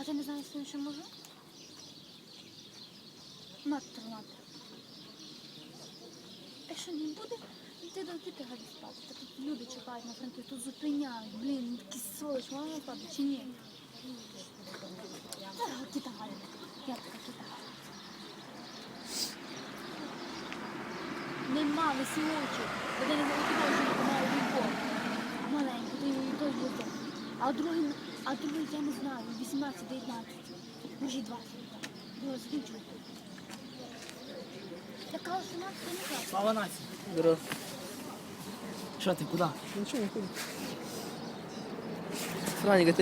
А ти не знаєш, що він ще може? Мати мати. Якщо не буде, ти до ти гади спати. Та тут люди чекають на фронті, тут зупиняють. Блін, такі сволоч, можна спати чи ні? Та, кіта Галя. Я така кіта. Нема веселочок. Один не художник має любов. Маленький, то його і той. А другий, а другий я не знаю, 18-19. Може 20. Було закінчую. Така кажу, 17, я не так. Слава нації. Здорово. Що ти, куди? Нічого не ходить. Франіка, ти